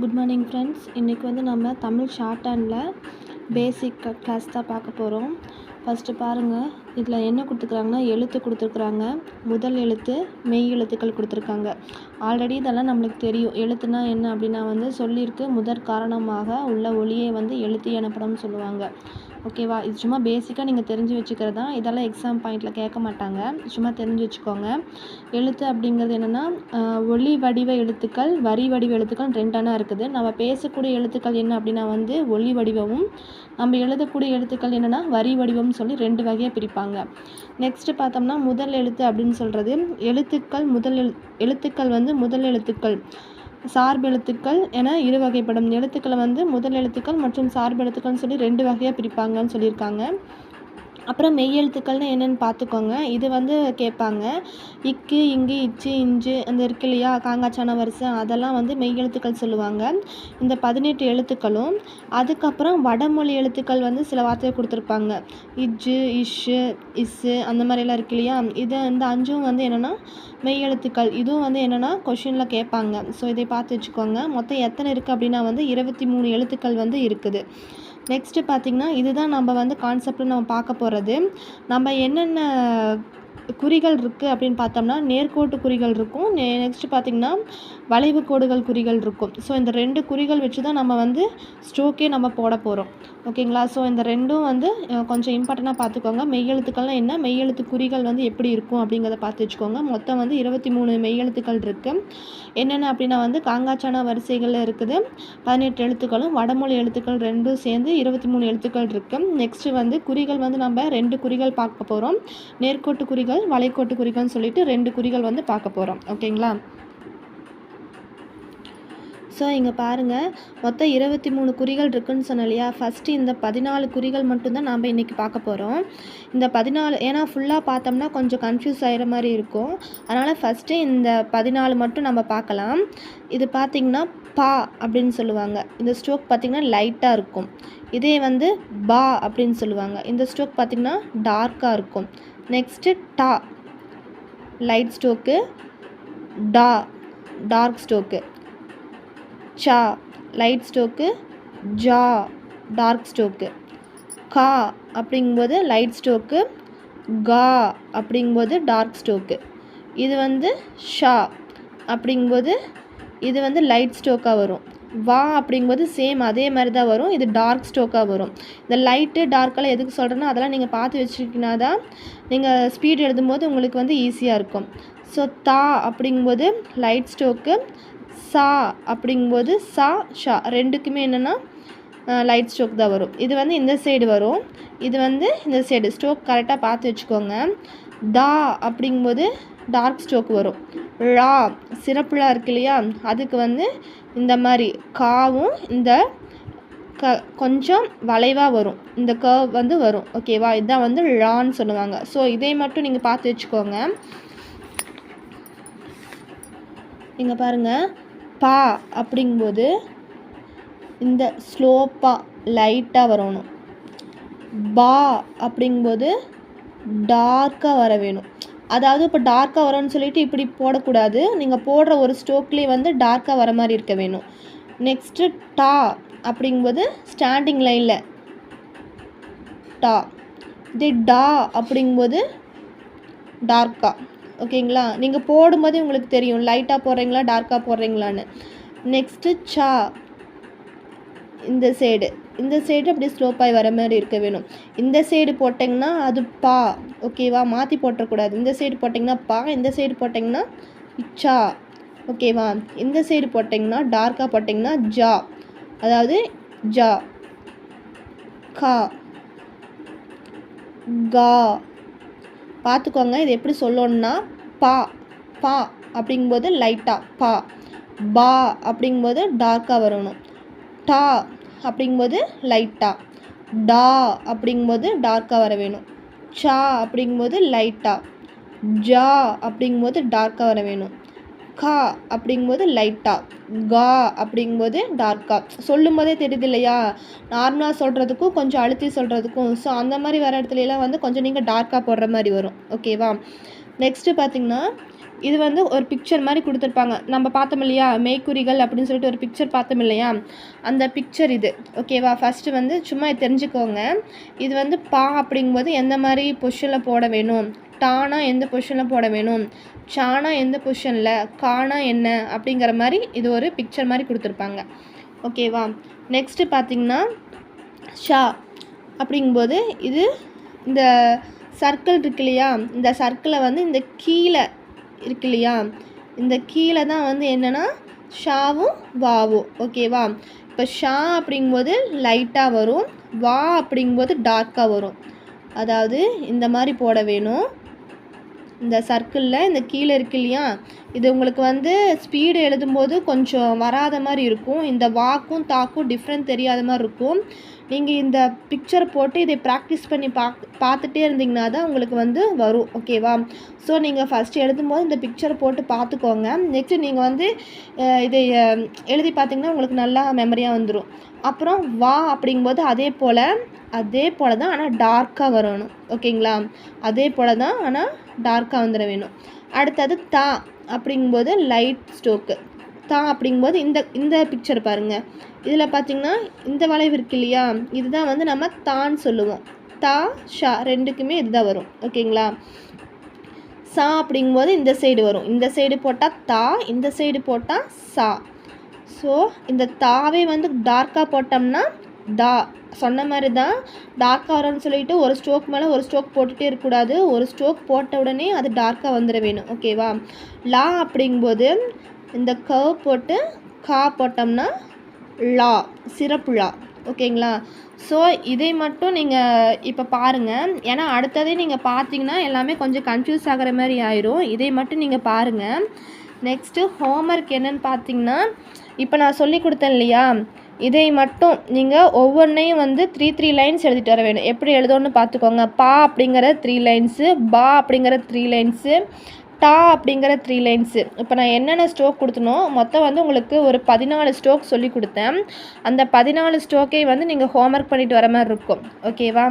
Good morning friends இன்றைக்கி வந்து நம்ம Tamil short handle basic class தான் பார்க்க போகிறோம் ஃபஸ்ட்டு பாருங்கள் இதில் என்ன கொடுத்துருக்குறாங்கன்னா எழுத்து கொடுத்துருக்குறாங்க. முதல் எழுத்து மெய் எழுத்துக்கள் கொடுத்துருக்காங்க. ஆல்ரெடி இதெல்லாம் நம்மளுக்கு தெரியும். எழுத்துனா என்ன அப்படின்னா வந்து சொல்லியிருக்கு முதற் காரணமாக உள்ள ஒளியை வந்து எழுத்து எனப்படும் சொல்லுவாங்க. ஓகேவா? இது சும்மா பேசிக்காக நீங்கள் தெரிஞ்சு வச்சுக்கிறது? தான் இதெல்லாம் எக்ஸாம் பாயிண்டில் கேட்க மாட்டாங்க. சும்மா தெரிஞ்சு வச்சுக்கோங்க. எழுத்து அப்படிங்கிறது என்னென்னா ஒளி வடிவ எழுத்துக்கள் வரி வடிவ எழுத்துக்கள் ரெண்டானா இருக்குது. நம்ம பேசக்கூடிய எழுத்துக்கள் என்ன அப்படின்னா வந்து ஒளி வடிவமும் நம்ம எழுதக்கூடிய எழுத்துக்கள் என்னென்னா வரி வடிவம்னு சொல்லி ரெண்டு வகையாக பிரிப்பாங்க. நெக்ஸ்ட்டு பார்த்தோம்னா முதல் எழுத்து அப்படின்னு சொல்கிறது எழுத்துக்கள் முதல் எழு எழுத்துக்கள் வந்து முதல் எழுத்துக்கள். சார்பெழுத்துக்கள் என இரு வகைப்படும். எழுத்துக்களை வந்து முதல் எழுத்துக்கள் மற்றும் சார்பெழுத்துக்கள்னு சொல்லி ரெண்டு வகையாக பிரிப்பாங்கன்னு சொல்லியிருக்காங்க. அப்புறம் மெய் எழுத்துக்கள்னு என்னென்னு பார்த்துக்கோங்க. இது வந்து கேட்பாங்க. இக்கு இங்கு இச்சு இஞ்சு அந்த இருக்கு இல்லையா? காங்காச்சான வரிசை அதெல்லாம் வந்து மெய் எழுத்துக்கள் சொல்லுவாங்க. இந்த பதினெட்டு எழுத்துக்களும் அதுக்கப்புறம் வடமொழி எழுத்துக்கள் வந்து சில வார்த்தையை கொடுத்துருப்பாங்க. இஜ்ஜு இஷ்ஷு இஸ்ஸு அந்த மாதிரிலாம் இருக்கு இல்லையா? இது இந்த அஞ்சும் வந்து என்னென்னா மெய்யெழுத்துக்கள் இதுவும் வந்து என்னென்னா கொஷினில் கேட்பாங்க. ஸோ இதை பார்த்து வச்சுக்கோங்க. மொத்தம் எத்தனை இருக்குது அப்படின்னா வந்து இருபத்தி மூணு எழுத்துக்கள் வந்து இருக்குது. நெக்ஸ்ட்டு பார்த்திங்கன்னா இதுதான் நம்ம வந்து கான்செப்டில் நம்ம பார்க்க போகிறது நம்ம என்னென்ன குறிகள் இருக்குது அப்படின்னு பார்த்தோம்னா நேர்கோட்டு குறிகள் இருக்கும். நெ நெக்ஸ்ட்டு பார்த்திங்கன்னா வளைவு கோடுகள் குறிகள் இருக்கும். ஸோ இந்த ரெண்டு குறிகள் வச்சு தான் நம்ம வந்து ஸ்ட்ரோக்கே நம்ம போட போகிறோம் ஓகேங்களா ஸோ இந்த ரெண்டும் வந்து கொஞ்சம் இம்பார்ட்டண்ட்டாக பார்த்துக்கோங்க. மெய்யெழுத்துக்கள்லாம் என்ன? மெய்யெழுத்து குறிகள் வந்து எப்படி இருக்கும் அப்படிங்கிறத பார்த்து வச்சுக்கோங்க. மொத்தம் வந்து இருபத்தி மூணு மெய்யெழுத்துக்கள் இருக்குது என்னென்ன அப்படின்னா வந்து காங்காச்சான வரிசைகளில் இருக்குது. பதினெட்டு எழுத்துக்களும் வடமொழி எழுத்துக்கள் ரெண்டும் சேர்ந்து இருபத்தி மூணு எழுத்துக்கள் இருக்குது நெக்ஸ்ட்டு வந்து குறிகள் வந்து நம்ம ரெண்டு குறிகள் பார்க்க போகிறோம் நேர்கோட்டு குறிகள் வளைக்கோட்டு குறிகள்னு சொல்லிட்டு ரெண்டு குறிகள் வந்து பார்க்க போகிறோம் ஓகேங்களா? ஸோ இங்கே பாருங்கள் மொத்தம் இருபத்தி மூணு குறிகள் இருக்குன்னு சொன்னேன் இல்லையா ஃபஸ்ட்டு இந்த பதினாலு குறிகள் மட்டும்தான் நாம் இன்றைக்கி பார்க்க போகிறோம் இந்த பதினாலு ஏன்னா ஃபுல்லாக பார்த்தோம்னா கொஞ்சம் கன்ஃபியூஸ் ஆகிற மாதிரி இருக்கும். அதனால் ஃபஸ்ட்டு இந்த பதினாலு மட்டும் நம்ம பார்க்கலாம். இது பார்த்திங்கன்னா பா அப்படின்னு சொல்லுவாங்க. இந்த ஸ்ட்ரோக் பார்த்திங்கன்னா லைட்டாக இருக்கும். இதே வந்து பா அப்படின்னு சொல்லுவாங்க. இந்த ஸ்ட்ரோக் பார்த்திங்கன்னா டார்க்காக இருக்கும். நெக்ஸ்ட்டு டா லைட் ஸ்டோக்கு. டா டார்க் ஸ்டோக்கு. சா லைட் ஸ்டோக்கு. ஜா டார்க் ஸ்டோக்கு. கா அப்படிங்கும்போது லைட் ஸ்டோக்கு. கா அப்படிங்கும்போது டார்க் ஸ்டோக்கு. இது வந்து ஷா அப்படிங்கும்போது இது வந்து லைட் ஸ்டோக்காக வரும். வா அப்படிங்கும்போது சேம் அதே மாதிரி தான் வரும். இது டார்க் ஸ்டோக்காக வரும். இந்த லைட்டு டார்க்கெல்லாம் எதுக்கு சொல்கிறேன்னா அதெல்லாம் நீங்கள் பார்த்து வச்சுக்கினா தான் நீங்கள் ஸ்பீட் எழுதும்போது உங்களுக்கு வந்து ஈஸியாக இருக்கும். ஸோ தா அப்படிங்கும்போது லைட் ஸ்ட்ரோக்கு சா அப்படிங்கும்போது சா ஷா ரெண்டுக்குமே என்னென்னா லைட் ஸ்ட்ரோக் தான் வரும். இது வந்து இந்த சைடு வரும். இது வந்து இந்த சைடு ஸ்ட்ரோக் கரெக்டாக பார்த்து வச்சுக்கோங்க. தா அப்படிங்கும்போது டார்க் ஸ்ட்ரோக் வரும். ழா சிறப்புலாம் இருக்கு இல்லையா? அதுக்கு வந்து இந்த மாதிரி காவும் இந்த க கொஞ்சம் வளைவாக வரும். இந்த கர்வ் வந்து வரும். ஓகேவா இதுதான் வந்து ழான்னு சொல்லுவாங்க. ஸோ இதை மட்டும் நீங்கள் பார்த்து வச்சுக்கோங்க. இங்கே பாருங்கள் பா அப்படிங்கும்போது இந்த ஸ்லோப்பாக லைட்டாக வரணும். பா அப்படிங்கும்போது டார்க்காக வர வேணும். அதாவது இப்போ டார்க்காக வரும்னு சொல்லிட்டு இப்படி போடக்கூடாது. நீங்கள் போடுற ஒரு ஸ்ட்ரோக்லேயே வந்து டார்க்காக வர மாதிரி இருக்க வேணும். நெக்ஸ்ட்டு டா அப்படிங்கும்போது ஸ்டாண்டிங் லைனில் டா தி டா அப்படிங்கும்போது டார்க்காக ஓகேங்களா நீங்கள் போடும்போதே உங்களுக்கு தெரியும். லைட்டாக போடுறீங்களா டார்க்காக போடுறீங்களான்னு. நெக்ஸ்ட்டு சா இந்த சைடு இந்த சைடு அப்படியே ஸ்லோப்பாகி வர மாதிரி இருக்க வேணும். இந்த சைடு போட்டிங்கன்னா அது பா ஓகேவா மாற்றி போட்டுறக்கூடாது. இந்த சைடு போட்டிங்கன்னா பா இந்த சைடு போட்டிங்கன்னா இச்சா ஓகேவா இந்த சைடு போட்டிங்கன்னா டார்க்காக போட்டிங்கன்னா ஜா அதாவது ஜா கா கா. பார்த்துக்கோங்க இது எப்படி சொல்லணும்னா பா பா அப்படிங்கும்போது லைட்டாக பா பா அப்படிங்கும்போது டார்க்காக வரணும். டா அப்படிங்கும்போது லைட்டாக டா அப்படிங்கும்போது டார்க்காக வர வேணும். சா அப்படிங்கும்போது லைட்டாக ஜா அப்படிங்கும்போது டார்க்காக வர வேணும். கா அப்படிங்கும்போது லைட்டாக கா அப்படிங்கும்போது டார்க்காக சொல்லும் போதே தெரியுது இல்லையா நார்மலாக சொல்கிறதுக்கும் கொஞ்சம் அழுத்தி சொல்கிறதுக்கும் ஸோ அந்த மாதிரி வர இடத்துலலாம் வந்து கொஞ்சம் நீங்கள் டார்க்காக போடுற மாதிரி வரும். ஓகேவா நெக்ஸ்ட்டு பார்த்திங்கன்னா இது வந்து ஒரு பிக்சர் மாதிரி கொடுத்துருப்பாங்க. நம்ம பார்த்தோம் இல்லையா? மெய்க்குறிகள் அப்படின்னு சொல்லிட்டு ஒரு பிக்சர் பார்த்தோம் இல்லையா? அந்த பிக்சர் இது. ஓகேவா ஃபஸ்ட்டு வந்து சும்மா தெரிஞ்சுக்கோங்க. இது வந்து பா அப்படிங்கும்போது எந்த மாதிரி பொசிஷனில் போட வேணும்? டானா எந்த பொசிஷனில் போட வேணும்? சானா எந்த பொசிஷனில் கானா என்ன? அப்படிங்கிற மாதிரி இது ஒரு பிக்சர் மாதிரி கொடுத்துருப்பாங்க. ஓகேவா நெக்ஸ்ட்டு பார்த்தீங்கன்னா ஷா அப்படிங்கும்போது இது இந்த சர்க்கிள் இருக்கு இல்லையா? இந்த சர்க்கிளை வந்து இந்த கீழே இருக்கு இல்லையா இந்த கீழே தான் வந்து என்னென்னா ஷாவும் வாவும். ஓகேவா இப்போ ஷா அப்படிங்கும்போது லைட்டாக வரும். வா அப்படிங்கும்போது டார்க்காக வரும். அதாவது இந்த மாதிரி போட வேணும். இந்த சர்க்கிளில் இந்த கீழே இருக்கு இல்லையா? இது உங்களுக்கு வந்து ஸ்பீடு எழுதும்போது கொஞ்சம் வராத மாதிரி இருக்கும். இந்த வாக்கும் தாக்கும் டிஃப்ரெண்ட் தெரியாத மாதிரி இருக்கும். நீங்கள் இந்த பிக்சர் போட்டு இதை ப்ராக்டிஸ் பண்ணி பாக் பார்த்துட்டே இருந்தீங்கன்னா தான் உங்களுக்கு வந்து வரும். ஓகேவா ஸோ நீங்கள் ஃபஸ்ட்டு எழுதும்போது இந்த பிக்சர் போட்டு பார்த்துக்கோங்க. நெக்ஸ்ட்டு நீங்கள் வந்து இதை எழுதி பார்த்தீங்கன்னா உங்களுக்கு நல்லா மெமரியாக வந்துடும் அப்புறம் வா அப்படிங்கும்போது அதே போல் அதே போல் தான் ஆனால் டார்க்காக வரணும். ஓகேங்களா? அதே போல் தான் ஆனால் டார்க்காக வந்துட வேணும். அடுத்தது தா அப்படிங்கும்போது லைட் ஸ்டோக்கு தா அப்படிங்கும்போது இந்த இந்த பிக்சர் பாருங்கள் இதில் பார்த்தீங்கன்னா இந்த வளைவு இருக்கு இல்லையா? இதுதான் வந்து நம்ம தான்னு சொல்லுவோம். தா ஷா ரெண்டுக்குமே இதுதான் வரும். ஓகேங்களா? சா அப்படிங்கும்போது இந்த சைடு வரும். இந்த சைடு போட்டால் தா இந்த சைடு போட்டால் சா. ஸோ இந்த தாவே வந்து டார்க்காக போட்டோம்னா டா சொன்ன மாதிரி தான் டார்க்காக வரும்னு சொல்லிட்டு ஒரு ஸ்ட்ரோக் மேலே ஒரு ஸ்ட்ரோக் போட்டுகிட்டே இருக்கக்கூடாது. ஒரு ஸ்ட்ரோக் போட்ட உடனே அது டார்க்காக வந்துட வேணும். ஓகேவா லா அப்படிங்கும்போது இந்த கர்வ் போட்டு கா போட்டோம்னா லா சிறப்பு லா. ஓகேங்களா ஸோ இதை மட்டும் நீங்கள் இப்போ பாருங்கள் ஏன்னா அடுத்ததே நீங்கள் பார்த்தீங்கன்னா எல்லாமே கொஞ்சம் கன்ஃபியூஸ் ஆகிற மாதிரி ஆயிரும். இதை மட்டும் நீங்கள் பாருங்கள் நெக்ஸ்ட்டு ஹோம்ஒர்க் என்னன்னு பார்த்தீங்கன்னா இப்போ நான் சொல்லி கொடுத்தேன் இல்லையா? இதை மட்டும் நீங்கள் ஒவ்வொன்றையும் வந்து த்ரீ த்ரீ லைன்ஸ் எழுதிட்டு வர வேணும். எப்படி எழுதணும்னு பார்த்துக்கோங்க. பா அப்படிங்கிற த்ரீ லைன்ஸு பா அப்படிங்கிற த்ரீ லைன்ஸு டா அப்படிங்கிற த்ரீ லைன்ஸு இப்போ நான் என்னென்ன ஸ்ட்ரோக் கொடுத்தனோ மொத்தம் வந்து உங்களுக்கு ஒரு பதினாலு ஸ்ட்ரோக் சொல்லி கொடுத்தேன். அந்த பதினாலு ஸ்ட்ரோக்கை வந்து நீங்கள் ஹோம்ஒர்க் பண்ணிட்டு வர மாதிரி இருக்கும். ஓகேவா